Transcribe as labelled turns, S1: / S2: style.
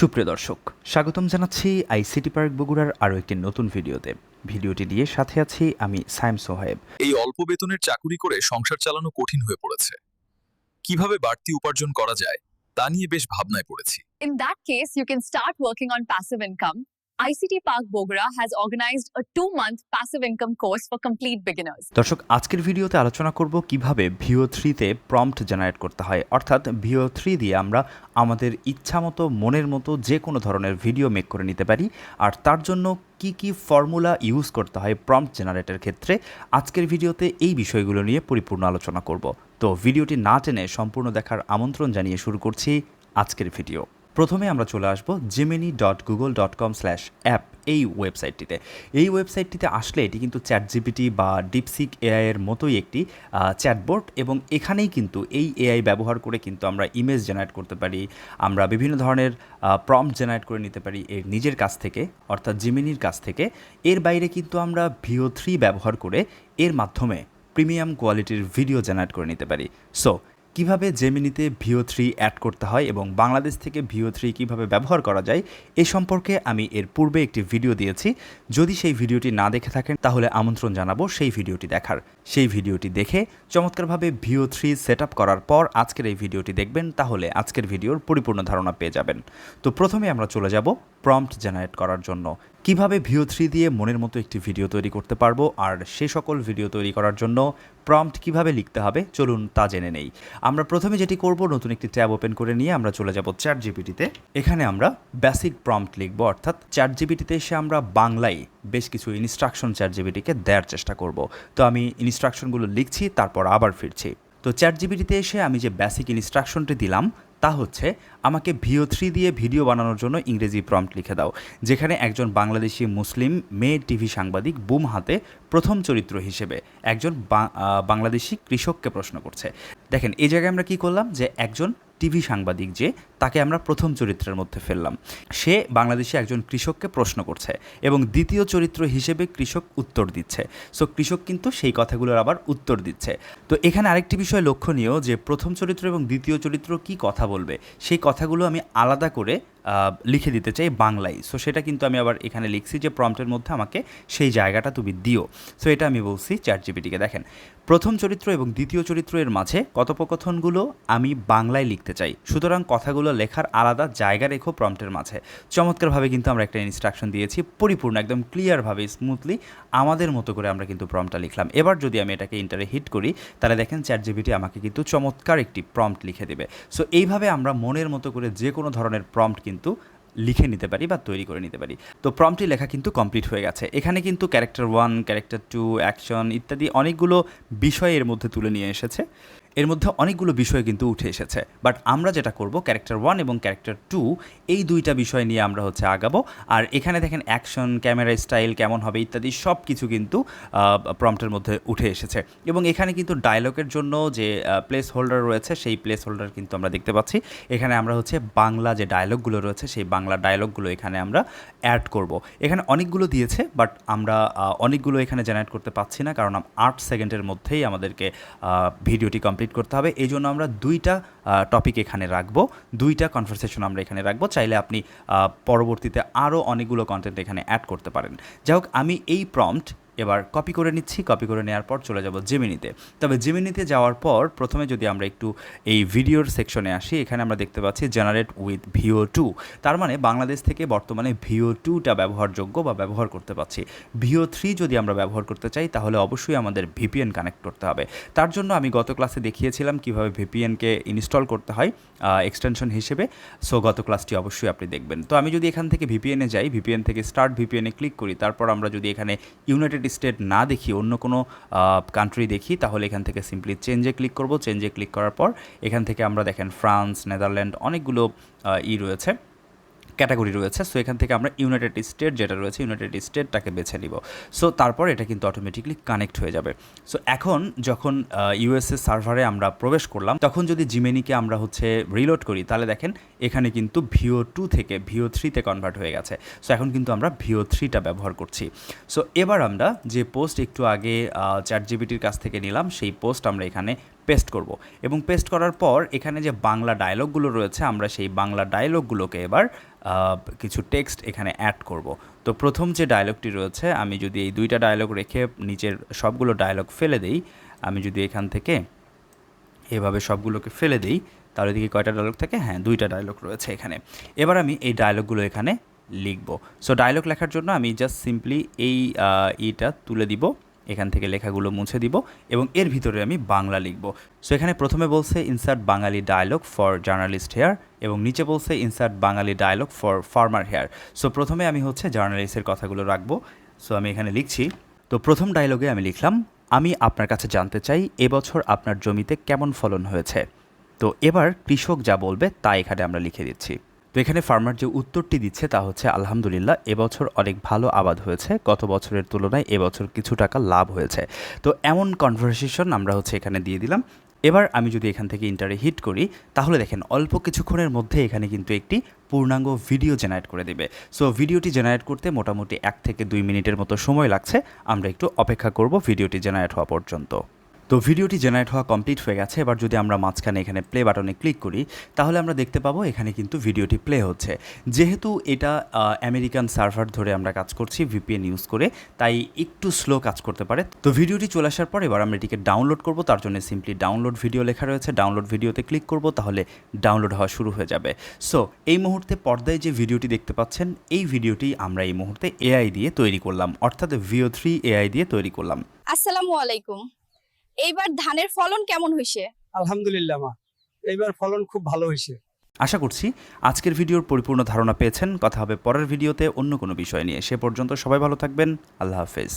S1: সুপ্রিয় দর্শক স্বাগতম জানাচ্ছি আইসিটি পার্ক বগুড়ার আরও একটি নতুন ভিডিওতে। ভিডিওটি দিয়ে সাথে আছি আমি সাইম সোহেব
S2: এই অল্প বেতনের চাকুরি করে সংসার চালানো কঠিন হয়ে পড়েছে। কীভাবে বাড়তি উপার্জন করা যায় তা নিয়ে বেশ ভাবনায় পড়েছি।
S3: In that case, you can start working on passive income. ICT Park Bogra has organized a two month passive income course for complete beginners.
S1: দর্শক, আজকের ভিডিওতে আলোচনা করব কীভাবে ভিও থ্রিতে প্রম্পট জেনারেট করতে হয়। অর্থাৎ ভিও থ্রি দিয়ে আমরা আমাদের ইচ্ছা মতো মনের মতো যে কোনো ধরনের ভিডিও মেক করে নিতে পারি। আর তার জন্য কি কি ফর্মুলা ইউজ করতে হয় প্রম্পট জেনারেটের ক্ষেত্রে, আজকের ভিডিওতে এই বিষয়গুলো নিয়ে পরিপূর্ণ আলোচনা করব। তো ভিডিওটি না টেনে সম্পূর্ণ দেখার আমন্ত্রণ জানিয়ে শুরু করছি আজকের ভিডিও। প্রথমে আমরা চলে আসব Gemini dot Google dot com slash app এই ওয়েবসাইটটিতে এই ওয়েবসাইটটিতে আসলে এটি কিন্তু চ্যাট জিপিটি বা ডিপসিক এআই এর মতোই একটি চ্যাটবোর্ড এবং এখানেই কিন্তু এই এআই ব্যবহার করে কিন্তু আমরা ইমেজ জেনারেট করতে পারি, আমরা বিভিন্ন ধরনের প্রম্পট জেনারেট করে নিতে পারি এর নিজের কাছ থেকে, অর্থাৎ জিমিনির কাছ থেকে। এর বাইরে কিন্তু আমরা ভিও থ্রি ব্যবহার করে এর মাধ্যমে প্রিমিয়াম কোয়ালিটির ভিডিও জেনারেট করে নিতে পারি। সো কীভাবে জেমিনিতে ভিও থ্রি অ্যাড করতে হয় এবং বাংলাদেশ থেকে ভিও থ্রি কীভাবে ব্যবহার করা যায়, এ সম্পর্কে আমি এর পূর্বে একটি ভিডিও দিয়েছি। যদি সেই ভিডিওটি না দেখে থাকেন, তাহলে আমন্ত্রণ জানাব সেই ভিডিওটি দেখার। সেই ভিডিওটি দেখে চমৎকারভাবে ভিও থ্রি সেট করার পর আজকের এই ভিডিওটি দেখবেন, তাহলে আজকের ভিডিওর পরিপূর্ণ ধারণা পেয়ে যাবেন। তো প্রথমে আমরা চলে যাব প্রম্পট জেনারেট করার জন্য। কীভাবে ভিও থ্রি দিয়ে মনের মতো একটি ভিডিও তৈরি করতে পারব আর সে সকল ভিডিও তৈরি করার জন্য প্রম্পট কীভাবে লিখতে হবে, চলুন তা জেনে নেই। আমরা প্রথমে যেটি করব, নতুন একটি ট্যাব ওপেন করে নিয়ে আমরা চলে যাব চ্যাট জিপিটিতে এখানে আমরা বেসিক প্রম্পট লিখব, অর্থাৎ চ্যাট জিপিটিতে এসে আমরা বাংলায় বেশ কিছু ইনস্ট্রাকশন চ্যাট জিপিটিকে দেওয়ার চেষ্টা করব। তো আমি ইনস্ট্রাকশনগুলো লিখছি, তারপর আবার ফিরছি। তো চ্যাট জিপিটিতে এসে আমি যে বেসিক ইনস্ট্রাকশনটি দিলাম তা হচ্ছে আমাকে ভিও থ্রি দিয়ে ভিডিও বানানোর জন্য ইংরেজি প্রম্পট লিখে দাও, যেখানে একজন বাংলাদেশি মুসলিম মেয়ে টিভি সাংবাদিক বুম হাতে প্রথম চরিত্র হিসেবে একজন বাংলাদেশি কৃষককে প্রশ্ন করছে। দেখেন, এই জায়গায় আমরা কি করলাম যে একজন টিভি সাংবাদিক যে তাকে আমরা প্রথম চরিত্রের মধ্যে ফেললাম। সে বাংলাদেশে একজন কৃষককে প্রশ্ন করছে এবং দ্বিতীয় চরিত্র হিসেবে কৃষক উত্তর দিচ্ছে। সো কৃষক কিন্তু সেই কথাগুলোর আবার উত্তর দিচ্ছে। তো এখানে আরেকটি বিষয় লক্ষণীয় যে প্রথম চরিত্র এবং দ্বিতীয় চরিত্র কি কথা বলবে, সেই কথাগুলো আমি আলাদা করে লিখে দিতে চাই বাংলায়। সো সেটা কিন্তু আমি আবার এখানে লিখছি যে প্রম্পটের মধ্যে আমাকে সেই জায়গাটা তুমি দিও। সো এটা আমি বলছি চ্যাট জিপিটিকে দেখেন, প্রথম চরিত্র এবং দ্বিতীয় চরিত্রের মাঝে কথোপকথনগুলো আমি বাংলায় লিখতে চাই। সুতরাং কথাগুলো লেখার আলাদা জায়গা রেখো প্রম্পটের মাঝে। চমৎকারভাবে কিন্তু আমরা একটা ইনস্ট্রাকশন দিয়েছি, পরিপূর্ণ, একদম ক্লিয়ারভাবে স্মুথলি আমাদের মতো করে আমরা কিন্তু প্রম্পটটা লিখলাম। এবার যদি আমি এটাকে ইন্টারে হিট করি, তাহলে দেখেন চ্যাট জিপিটি আমাকে কিন্তু চমৎকার একটি প্রম্পট লিখে দেবে। সো এইভাবে আমরা মনের মতো করে যে কোনো ধরনের প্রম্পট কিন্তু লিখে নিতে পারি বা তৈরি করে নিতে পারি। তো প্রম্পটি লেখা কিন্তু কমপ্লিট হয়ে গেছে। এখানে কিন্তু character one character two action ইত্যাদি অনেকগুলো বিষয় এর মধ্যে তুলে নিয়ে এসেছে। এর মধ্যে অনেকগুলো বিষয় কিন্তু উঠে এসেছে। বাট আমরা যেটা করব ক্যারেক্টার ওয়ান এবং ক্যারেক্টার টু এই দুইটা বিষয় নিয়ে আমরা হচ্ছে আগাবো। আর এখানে দেখেন অ্যাকশন ক্যামেরা স্টাইল কেমন হবে ইত্যাদি সব কিছু কিন্তু প্রম্পটের মধ্যে উঠে এসেছে। এবং এখানে কিন্তু ডায়লগের জন্য যে প্লেস হোল্ডার রয়েছে, সেই প্লেস হোল্ডার কিন্তু আমরা দেখতে পাচ্ছি। এখানে আমরা হচ্ছে বাংলা যে ডায়লগগুলো রয়েছে, সেই বাংলা ডায়লগগুলো এখানে আমরা অ্যাড করব। এখানে অনেকগুলো দিয়েছে বাট আমরা অনেকগুলো এখানে জেনারেট করতে পারছি না, কারণ আট সেকেন্ডের মধ্যেই আমাদেরকে ভিডিওটি কমপ্লিট করতে হবে। এই জন্য আমরা দুইটা টপিক এখানে রাখব। দুইটা কনভারসেশন আমরা এখানে রাখব। চাইলে আপনি পরবর্তীতে আরও অনেকগুলো কন্টেন্ট এখানে অ্যাড করতে পারেন। যাই হোক, আমি এই প্রম্পট এবার কপি করে নিচ্ছি কপি করে নেওয়ার পর চলে যাব জেমিনিতে তবে জেমিনিতে যাওয়ার পর প্রথমে যদি আমরা একটু এই ভিডিওর সেকশনে আসি, এখানে আমরা দেখতে পাচ্ছি জেনারেট উইথ ভিও টু তার মানে বাংলাদেশ থেকে বর্তমানে ভিও টুটা ব্যবহারযোগ্য বা ব্যবহার করতে পারছি। ভিও থ্রি যদি আমরা ব্যবহার করতে চাই, তাহলে অবশ্যই আমাদের ভিপিএন কানেক্ট করতে হবে। তার জন্য আমি গত ক্লাসে দেখিয়েছিলাম কীভাবে ভিপিএনকে ইনস্টল করতে হয় এক্সটেনশন হিসেবে। সো গত ক্লাসটি অবশ্যই আপনি দেখবেন। তো আমি যদি এখান থেকে ভিপিএনে যাই ভিপিএন থেকে স্টার্ট ভিপিএনে ক্লিক করি, তারপর আমরা যদি এখানে ইউনাইটেড স্টেট না দেখি, অন্য কোনো কান্ট্রি দেখি, তাহলে এখান থেকে সিম্পলি চেঞ্জে ক্লিক করব। চেঞ্জে ক্লিক করার পর এখান থেকে আমরা দেখেন ফ্রান্স নেদারল্যান্ড অনেকগুলো ই রয়েছে। ক্যাটাগরি রয়েছে সো এখান থেকে আমরা ইউনাইটেড স্টেট যেটা রয়েছে ইউনাইটেড স্টেটটাকে বেছে নিব। সো তারপর এটা কিন্তু অটোমেটিকলি কানেক্ট হয়ে যাবে। সো এখন যখন ইউএসএ সার্ভারে আমরা প্রবেশ করলাম, তখন যদি জিমেনিকে আমরা হচ্ছে রিলোড করি, তাহলে দেখেন এখানে কিন্তু ভিও টু থেকে ভিও থ্রিতে কনভার্ট হয়ে গেছে। সো এখন কিন্তু আমরা ভিও থ্রিটা ব্যবহার করছি। সো এবার আমরা যে পোস্ট একটু আগে চ্যাট জিবিটির কাছ থেকে নিলাম, সেই পোস্ট আমরা এখানে পেস্ট করব। এবং পেস্ট করার পর এখানে যে বাংলা ডায়লগগুলো রয়েছে, আমরা সেই বাংলা ডায়লগগুলোকে এবার কিছু টেক্সট এখানে অ্যাড করব। তো প্রথম যে ডায়লগটি রয়েছে, আমি যদি এই দুইটা ডায়লগ রেখে নিচের সবগুলো ডায়লগ ফেলে দেই, আমি যদি এখান থেকে এভাবে সবগুলোকে ফেলে দিই, তাহলে দেখি কয়টা ডায়লগ থাকে? হ্যাঁ দুইটা ডায়লগ রয়েছে এখানে। এবার আমি এই ডায়লগগুলো এখানে লিখব। সো ডায়লগ লেখার জন্য আমি জাস্ট সিম্পলি এই ইটা তুলে দিব। এখান থেকে লেখাগুলো মুছে দিব এবং এর ভিতরে আমি বাংলা লিখব। সো এখানে প্রথমে বলছে insert Bangali dialogue for journalist here এবং নিচে বলছে insert Bangali dialogue for farmer here so প্রথমে আমি হচ্ছে জার্নালিস্টের কথাগুলো রাখব। সো আমি এখানে লিখছি। তো, প্রথম ডায়লগে আমি লিখলাম, আমি আপনার কাছে জানতে চাই, এবছর আপনার জমিতে কেমন ফলন হয়েছে? তো, এবার কৃষক যা বলবে তা এখানে আমরা লিখে দিচ্ছি। তো এখানে ফার্মার যে উত্তরটি দিচ্ছে তা হচ্ছে, আলহামদুলিল্লাহ এবছর অনেক ভালো আবাদ হয়েছে। গত বছরের তুলনায় এবছর কিছু টাকা লাভ হয়েছে। তো এমন কনভারসেশন আমরা হচ্ছে এখানে দিয়ে দিলাম। এবার আমি যদি এখান থেকে ইন্টারে হিট করি, তাহলে দেখেন অল্প কিছুক্ষণের মধ্যে এখানে কিন্তু একটি পূর্ণাঙ্গ ভিডিও জেনারেট করে দেবে। সো ভিডিওটি জেনারেট করতে মোটামুটি এক থেকে দুই মিনিটের মতো সময় লাগছে। আমরা একটু অপেক্ষা করব ভিডিওটি জেনারেট হওয়া পর্যন্ত। তো ভিডিওটি জেনারেট হওয়া কমপ্লিট হয়ে গেছে। এবার যদি আমরা মাঝখানে এখানে প্লে বাটনে ক্লিক করি, তাহলে আমরা দেখতে পাবো এখানে কিন্তু ভিডিওটি প্লে হচ্ছে। যেহেতু এটা আমেরিকান সার্ভার ধরে আমরা কাজ করছি ভিপিএন ইউজ করে, তাই একটু স্লো কাজ করতে পারে। তো ভিডিওটি চলে আসার পর এবার আমরা এটিকে ডাউনলোড করব। তার জন্য সিম্পলি ডাউনলোড ভিডিও লেখা রয়েছে। ডাউনলোড ভিডিওতে ক্লিক করব, তাহলে ডাউনলোড হওয়া শুরু হয়ে যাবে। সো এই মুহূর্তে পর্দায় যে ভিডিওটি দেখতে পাচ্ছেন, এই ভিডিওটি আমরা এই মুহূর্তে এআই দিয়ে তৈরি করলাম। অর্থাৎ ভিও থ্রি এআই দিয়ে তৈরি করলাম।
S4: আসসালামু আলাইকুম। এইবার ধানের ফলন কেমন হইছে
S5: আলহামদুলিল্লাহ মা এইবার ফলন খুব ভালো হয়েছে।
S1: আশা করছি আজকের ভিডিওর পরিপূর্ণ ধারণা পেয়েছেন। কথা হবে পরের ভিডিওতে অন্য কোনো বিষয় নিয়ে। সে পর্যন্ত সবাই ভালো থাকবেন। আল্লাহ হাফেজ।